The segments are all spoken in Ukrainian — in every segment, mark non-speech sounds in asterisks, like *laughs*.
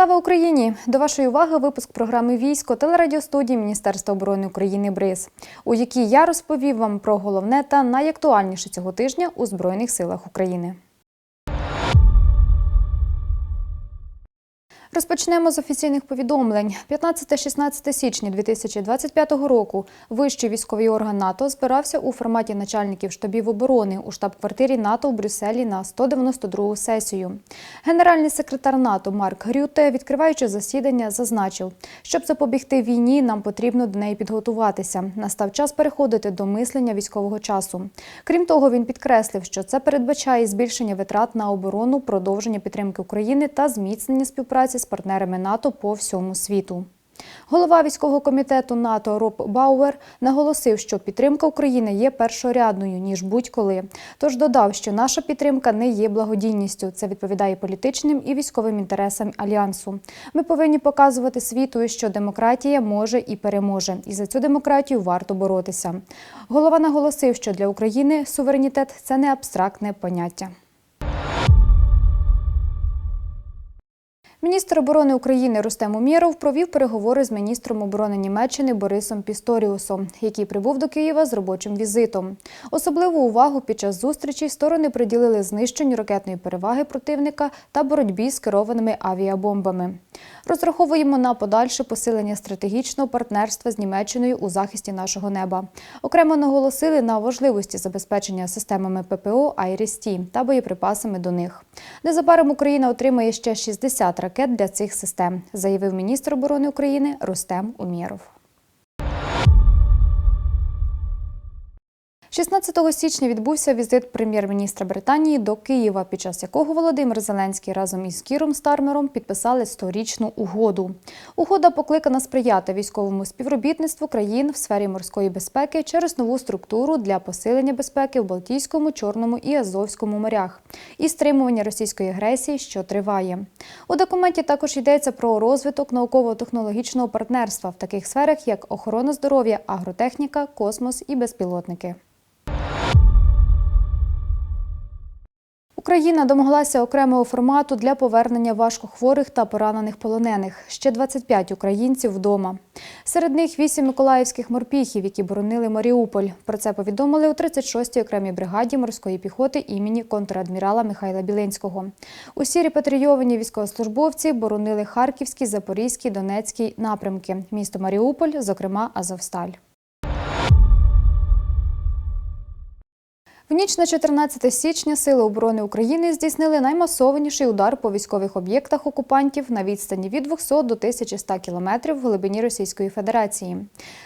Слава Україні! До вашої уваги випуск програми Військо телерадіостудії Міністерства оборони України БРИЗ, у якій я розповів вам про головне та найактуальніше цього тижня у Збройних силах України. Розпочнемо з офіційних повідомлень. 15-16 січня 2025 року вищий військовий орган НАТО збирався у форматі начальників штабів оборони у штаб-квартирі НАТО в Брюсселі на 192 сесію. Генеральний секретар НАТО Марк Грюте, відкриваючи засідання, зазначив, щоб запобігти війні, нам потрібно до неї підготуватися. Настав час переходити до мислення військового часу. Крім того, він підкреслив, що це передбачає збільшення витрат на оборону, продовження підтримки України та зміцнення співпраці з партнерами НАТО по всьому світу. Голова військового комітету НАТО Роб Бауер наголосив, що підтримка України є першорядною ніж будь-коли. Тож додав, що наша підтримка не є благодійністю. Це відповідає політичним і військовим інтересам альянсу. Ми повинні показувати світу, що демократія може і переможе, і за цю демократію варто боротися. Голова наголосив, що для України суверенітет це не абстрактне поняття. Міністр оборони України Рустем Умєров провів переговори з міністром оборони Німеччини Борисом Пісторіусом, який прибув до Києва з робочим візитом. Особливу увагу під час зустрічі сторони приділили знищенню ракетної переваги противника та боротьбі з керованими авіабомбами. Розраховуємо на подальше посилення стратегічного партнерства з Німеччиною у захисті нашого неба. Окремо наголосили на важливості забезпечення системами ППО «Айріс-Ті» та боєприпасами до них. Незабаром Україна отримає ще 60 ракет для цих систем, заявив міністр оборони України Рустем Умєров. 16 січня відбувся візит прем'єр-міністра Британії до Києва, під час якого Володимир Зеленський разом із Кіром Стармером підписали сторічну угоду. Угода покликана сприяти військовому співробітництву країн в сфері морської безпеки через нову структуру для посилення безпеки в Балтійському, Чорному і Азовському морях і стримування російської агресії, що триває. У документі також йдеться про розвиток науково-технологічного партнерства в таких сферах, як охорона здоров'я, агротехніка, космос і безпілотники. Україна домоглася окремого формату для повернення важкохворих та поранених полонених. Ще 25 українців вдома. Серед них 8 миколаївських морпіхів, які боронили Маріуполь. Про це повідомили у 36-й окремій бригаді морської піхоти імені контрадмірала Михайла Білинського. Усі репатрійовані військовослужбовці боронили Харківський, Запорізький, Донецький напрямки, місто Маріуполь, зокрема Азовсталь. В ніч на 14 січня Сили оборони України здійснили наймасованіший удар по військових об'єктах окупантів на відстані від 200 до 1100 кілометрів в глибині Російської Федерації.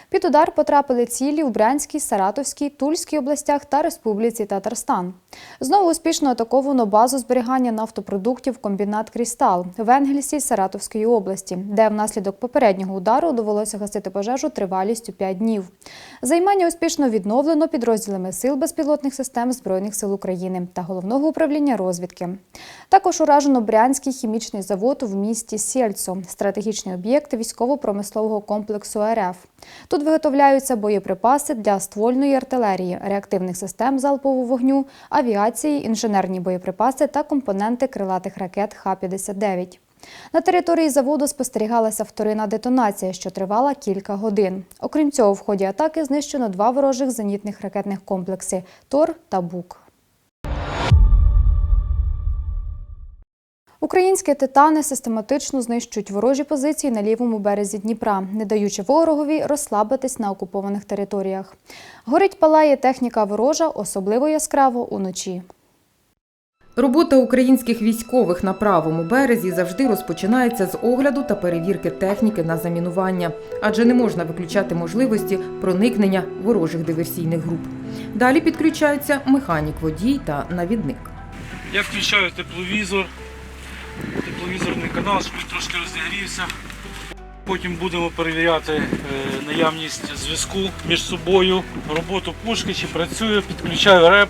Під удар потрапили цілі в Брянській, Саратовській, Тульській областях та Республіці Татарстан. Знову успішно атаковано базу зберігання нафтопродуктів комбінат Крістал в Енгельсі Саратовської області, де внаслідок попереднього удару довелося гасити пожежу тривалістю 5 днів. Займання успішно відновлено підрозділами сил безпілотних систем Збройних сил України та головного управління розвідки. Також уражено Брянський хімічний завод в місті Сєльцо, стратегічний об'єкт військово-промислового комплексу РФ. Тут виготовляються боєприпаси для ствольної артилерії, реактивних систем залпового вогню, авіації, інженерні боєприпаси та компоненти крилатих ракет Х-59. На території заводу спостерігалася вторинна детонація, що тривала кілька годин. Окрім цього, в ході атаки знищено два ворожих зенітних ракетних комплекси Тор та Бук. Українські титани систематично знищують ворожі позиції на лівому березі Дніпра, не даючи ворогові розслабитись на окупованих територіях. Горить палає техніка ворожа, особливо яскраво уночі. Робота українських військових на правому березі завжди розпочинається з огляду та перевірки техніки на замінування, адже не можна виключати можливості проникнення ворожих диверсійних груп. Далі підключаються механік, водій та навідник. Я включаю тепловізор, тепловізорний канал, щоб він трошки розігрівся. Потім будемо перевіряти е, наявність зв'язку між собою, роботу пушки, чи працює, підключаю реп.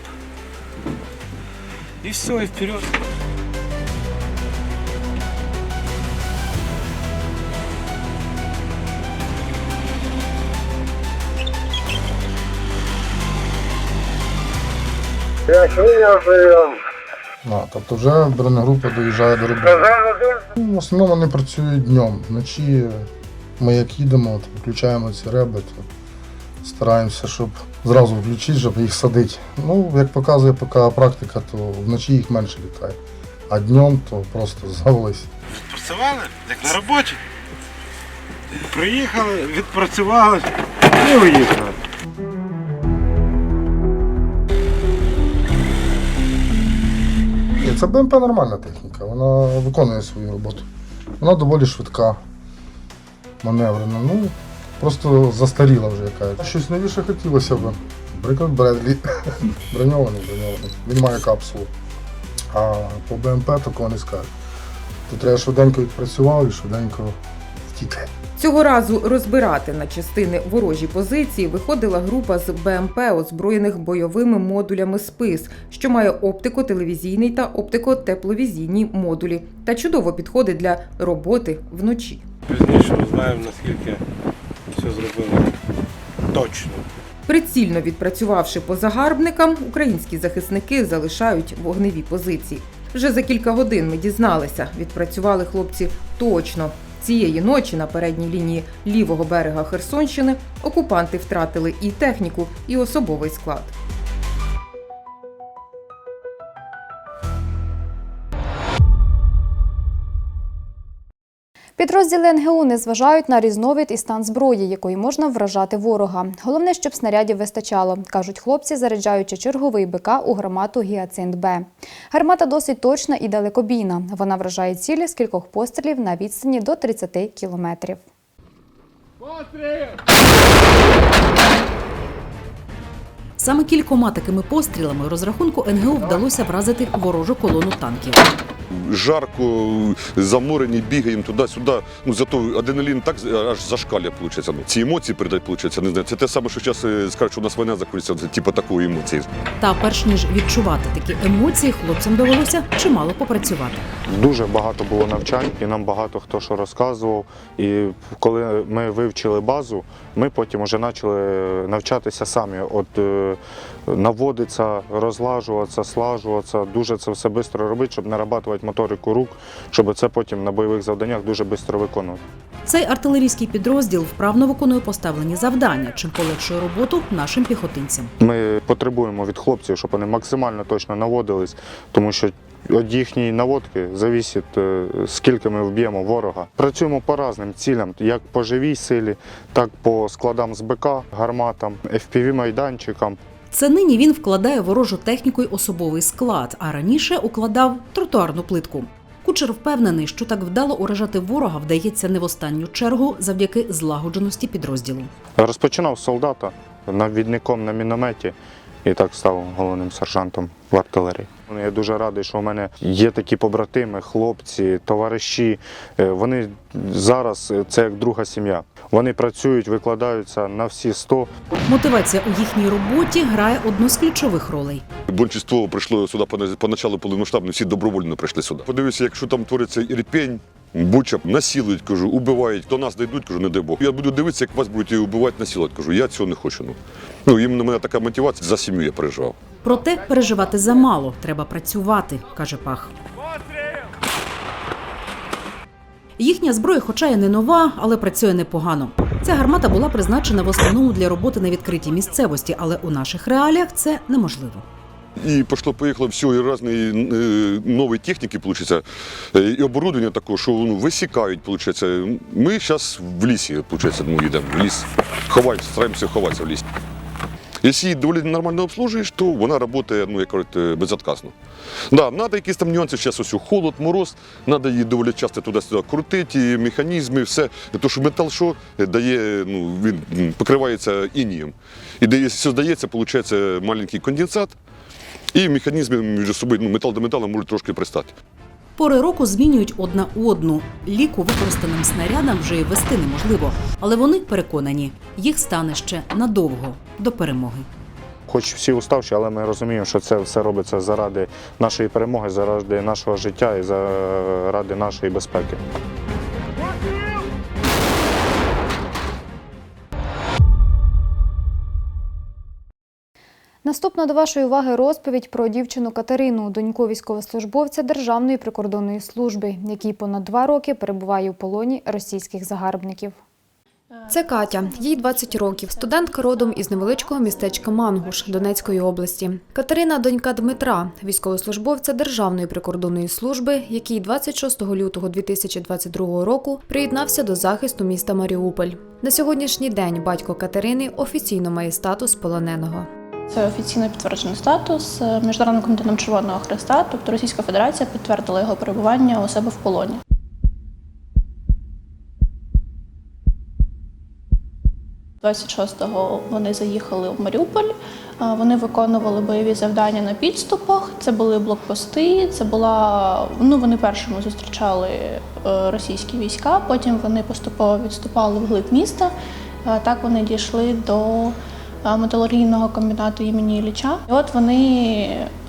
І все, і вперед. А, тобто вже бронегрупа доїжджає до роботи. Ну, в основному вони працюють днем. Вночі ми як їдемо, от, включаємо ці реби, то стараємося, щоб зразу включити, щоб їх садити. Ну, як показує поки практика, то вночі їх менше літає. А днем то просто завались. Працювали, як на роботі. Приїхали, відпрацювали і уїхали. Це БМП нормальна техніка, вона виконує свою роботу. Вона доволі швидка, маневрена. Ну, просто застаріла вже якась. Щось новіше хотілося б. Наприклад, Бредлі. *laughs* броньований, броньований. Він має капсулу. А по БМП такого не скажеш. Тут треба швиденько відпрацював і швиденько втік. Цього разу розбирати на частини ворожі позиції виходила група з БМП, озброєних бойовими модулями СПИС, що має оптико-телевізійний та оптико-тепловізійні модулі, та чудово підходить для роботи вночі. Пізніше узнаємо, наскільки все зробили точно. Прицільно відпрацювавши по загарбникам, українські захисники залишають вогневі позиції. Вже за кілька годин ми дізналися, відпрацювали хлопці точно. Цієї ночі на передній лінії лівого берега Херсонщини окупанти втратили і техніку, і особовий склад. Підрозділи НГУ не зважають на різновид і стан зброї, якою можна вражати ворога. Головне, щоб снарядів вистачало, кажуть хлопці, заряджаючи черговий БК у гармату Гіацинт Б. Гармата досить точна і далекобійна. Вона вражає цілі з кількох пострілів на відстані до 30 кілометрів. Саме кількома такими пострілами розрахунку НГУ вдалося вразити ворожу колону танків. Жарко, заморені, бігаємо туди-сюди. Ну зато адреналін так аж зашкалює, виходить. Ну, ці емоції передати, виходить, не знаю. Це те саме, що зараз скажуть, що у нас війна закінчиться, типу такої емоції. Та перш ніж відчувати такі емоції, хлопцям довелося чимало попрацювати. Дуже багато було навчань, і нам багато хто що розказував. І коли ми вивчили базу, ми потім вже почали навчатися самі. От наводитися, розлажуватися, слажуватися, дуже це все швидко робити, щоб нарабатувати моторику рук, щоб це потім на бойових завданнях дуже швидко виконувати. Цей артилерійський підрозділ вправно виконує поставлені завдання, чим полегшує роботу нашим піхотинцям. Ми потребуємо від хлопців, щоб вони максимально точно наводились, тому що від їхньої наводки завісить, е, скільки ми вб'ємо ворога. Працюємо по різним цілям, як по живій силі, так по складам з БК, гарматам, FPV-майданчикам. Це нині він вкладає ворожу техніку й особовий склад, а раніше укладав тротуарну плитку. Кучер впевнений, що так вдало уражати ворога вдається не в останню чергу завдяки злагодженості підрозділу. Розпочинав солдата навідником на мінометі і так став головним сержантом в артилерії. Я дуже радий, що у мене є такі побратими, хлопці, товариші. Е, Вони зараз е, це як друга сім'я. Вони працюють, викладаються на всі 100. Мотивація у їхній роботі грає одну з ключових ролей. Більшість прийшло сюди по, по началу повномасштабно, всі добровольно прийшли сюди. Подивився, якщо там твориться ірпень, Буча насилують, кажу, убивають. До нас дійдуть, кажу, не дай Бог. Я буду дивитися, як вас будуть і убивати, насилувати. Кажу, я цього не хочу. Ну, ну іменно в мене така мотивація, за сім'ю я переживав. Проте переживати замало, треба працювати, каже Пах. Їхня зброя, хоча й не нова, але працює непогано. Ця гармата була призначена в основному для роботи на відкритій місцевості, але у наших реаліях це неможливо. І пошло-поїхало все, і різні е, нові техніки, получиться, е, і оборудовання такого, що ну, висікають, получиться. Ми зараз в лісі, получиться, ну, йдемо в ліс, ховаємося, стараємося ховатися в лісі. Якщо її доволі нормально обслужуєш, то вона працює, ну, як кажуть, е, безотказно. Да, треба якісь там нюанси, зараз ось холод, мороз, треба її доволі часто туди-сюди крутити, і механізми, все. Тому що метал що е, дає, ну, він покривається інієм. І якщо здається, виходить маленький конденсат, і механізми між собою, ну, метал до металу можуть трошки пристати. Пори року змінюють одна одну. Ліку використаним снарядам вже й вести неможливо, але вони переконані, їх стане ще надовго до перемоги. Хоч всі уставші, але ми розуміємо, що це все робиться заради нашої перемоги, заради нашого життя і заради нашої безпеки. Наступна до вашої уваги розповідь про дівчину Катерину, доньку військовослужбовця Державної прикордонної служби, який понад два роки перебуває у полоні російських загарбників. Це Катя, їй 20 років, студентка родом із невеличкого містечка Мангуш Донецької області. Катерина донька Дмитра, військовослужбовця Державної прикордонної служби, який 26 лютого 2022 року приєднався до захисту міста Маріуполь. На сьогоднішній день батько Катерини офіційно має статус полоненого. Це офіційно підтверджений статус е, Міжнародним комітетом Червоного Хреста, тобто Російська Федерація підтвердила його перебування у себе в полоні. – 26-го вони заїхали в Маріуполь. Е, Вони виконували бойові завдання на підступах. Це були блокпости. Це була ну вони першими зустрічали е, російські війська. Потім вони поступово відступали вглиб міста. Е, Так вони дійшли до металургійного комбінату імені Ілліча. І от вони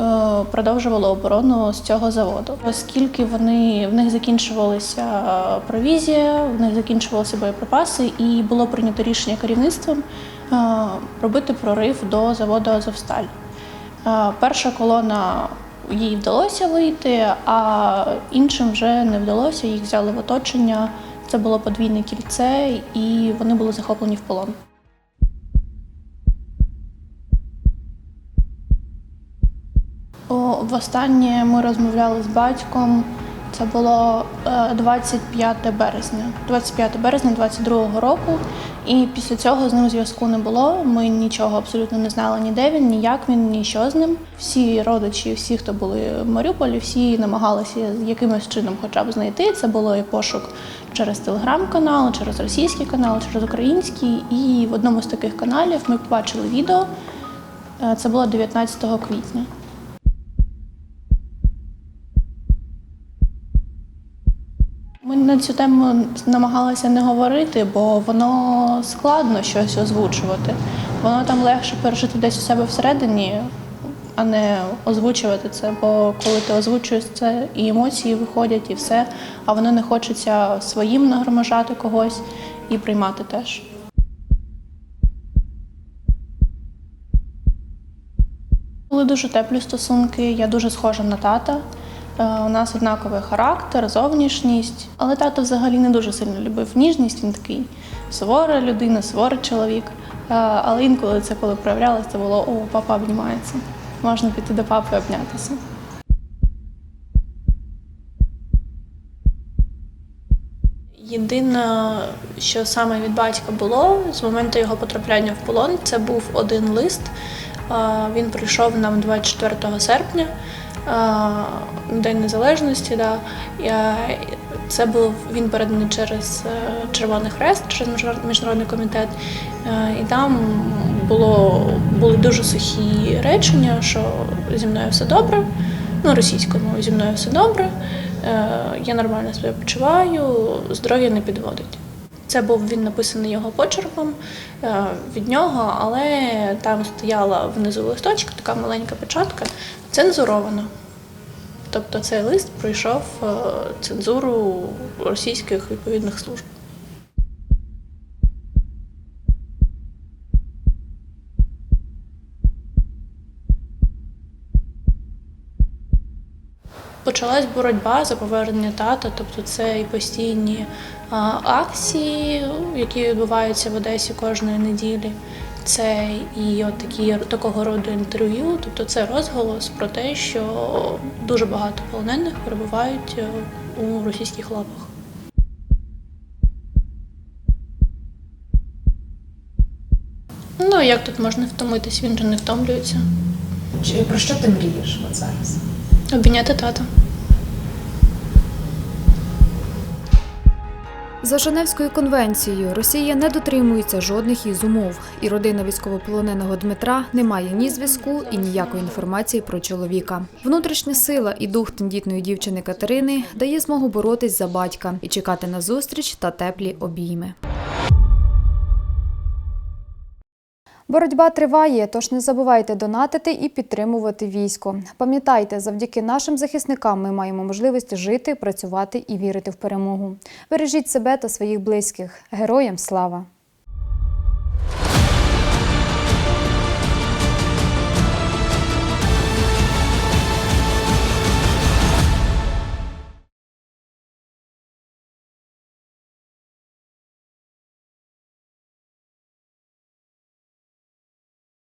е, продовжували оборону з цього заводу, оскільки вони в них закінчувалася е, провізія, в них закінчувалися боєприпаси, і було прийнято рішення керівництвом е, робити прорив до заводу Азовсталь. Е, Перша колона їй вдалося вийти, а іншим вже не вдалося. Їх взяли в оточення. Це було подвійне кільце, і вони були захоплені в полон. Востаннє ми розмовляли з батьком. Це було е, 25 березня, 25 березня 22 року. І після цього з ним зв'язку не було. Ми нічого абсолютно не знали ні де він, ні як він, ні що з ним. Всі родичі, всі, хто були в Маріуполі, всі намагалися якимось чином хоча б знайти. Це було і пошук через телеграм-канал, через російський канал, через український. І в одному з таких каналів ми побачили відео. Е, Це було 19 квітня. На цю тему намагалися не говорити, бо воно складно щось озвучувати. Воно там легше пережити десь у себе всередині, а не озвучувати це. Бо коли ти озвучуєш це, і емоції виходять, і все, а воно не хочеться своїм нагроможати когось і приймати теж. Були дуже теплі стосунки, я дуже схожа на тата. Е, У нас однаковий характер, зовнішність. Але тато взагалі не дуже сильно любив ніжність. Він такий сувора людина, суворий чоловік. Е, Але інколи це коли проявлялося, це було о, папа обнімається. Можна піти до папи і обнятися. Єдине, що саме від батька було з моменту його потрапляння в полон, це був один лист. Е, Він прийшов нам 24 серпня, День Незалежності. Да. Це був він переданий через е, Червоний Хрест, через Міжнарод- міжнародний комітет. Е, І там було, були дуже сухі речення, що зі мною все добре. Ну, російською мовою зі мною все добре. Е, Я нормально себе почуваю, здоров'я не підводить. Це був він написаний його почерком е, від нього, але там стояла внизу листочка, така маленька печатка, цензурована. Тобто цей лист пройшов е, цензуру російських відповідних служб. Почалась боротьба за повернення тата, тобто це і постійні акції, які відбуваються в Одесі кожної неділі. Це і от такі такого роду інтерв'ю, тобто це розголос про те, що дуже багато полонених перебувають е, у російських лапах. Ну як тут можна втомитись? Він же не втомлюється. Чи про що ти мрієш от зараз? Обійняти тата. За Женевською конвенцією Росія не дотримується жодних із умов, і родина військовополоненого Дмитра не має ні зв'язку і ніякої інформації про чоловіка. Внутрішня сила і дух тендітної дівчини Катерини дає змогу боротись за батька і чекати на зустріч та теплі обійми. Боротьба триває, тож не забувайте донатити і підтримувати військо. Пам'ятайте, завдяки нашим захисникам ми маємо можливість жити, працювати і вірити в перемогу. Бережіть себе та своїх близьких. Героям слава!